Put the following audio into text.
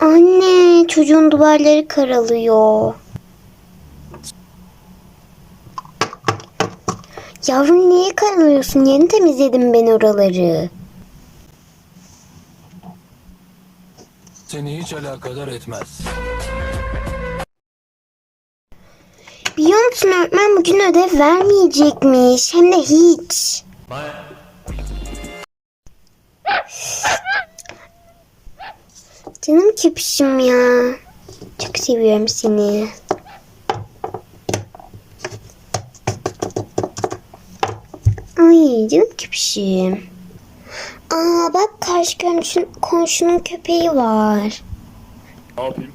Anne çocuğun duvarları karalıyor. Yavrum niye karalıyorsun? Yeni temizledim ben oraları. Seni hiç alakadar etmez. Biliyor musun öğretmen bugün ödev vermeyecekmiş. Hem de hiç. Canım köpüşüm ya. Çok seviyorum seni. Ay canım köpüşüm. Aa bak karşı komşun, komşunun köpeği var. Ne yapayım?